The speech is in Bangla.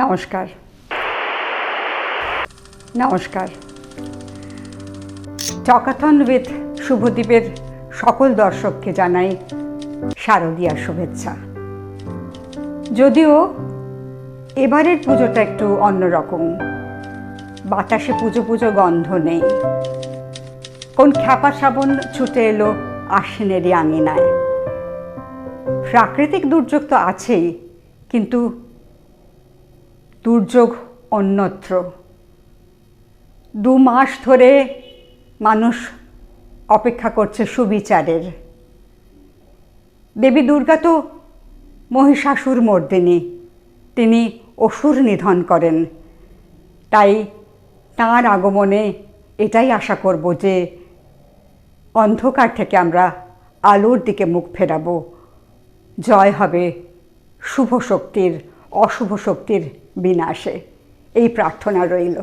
নমস্কার। নমস্কার। চকাথন উইথ শুভদ্বীপের সকল দর্শককে জানাই শারদীয়ার শুভেচ্ছা। যদিও এবারের পুজোটা একটু অন্যরকম বাতাসে পুজো পুজো গন্ধ নেই। কোন খ্যাপা শ্রাবণ ছুটে এলো আশ্বিনেরই আঙিনায়। প্রাকৃতিক দুর্যোগ তো আছেই, কিন্তু দুর্যোগ অন্যত্র। দু মাস ধরে মানুষ অপেক্ষা করছে সুবিচারের। দেবী দুর্গা তো মহিষাসুর মর্দিনী, তিনি অসুর নিধন করেন। তাই তাঁর আগমনে এটাই আশা করব যে অন্ধকার থেকে আমরা আলোর দিকে মুখ ফেরাবো। জয় হবে শুভ শক্তির অশুভ শক্তির বিনাশে। এই প্রার্থনা রইল।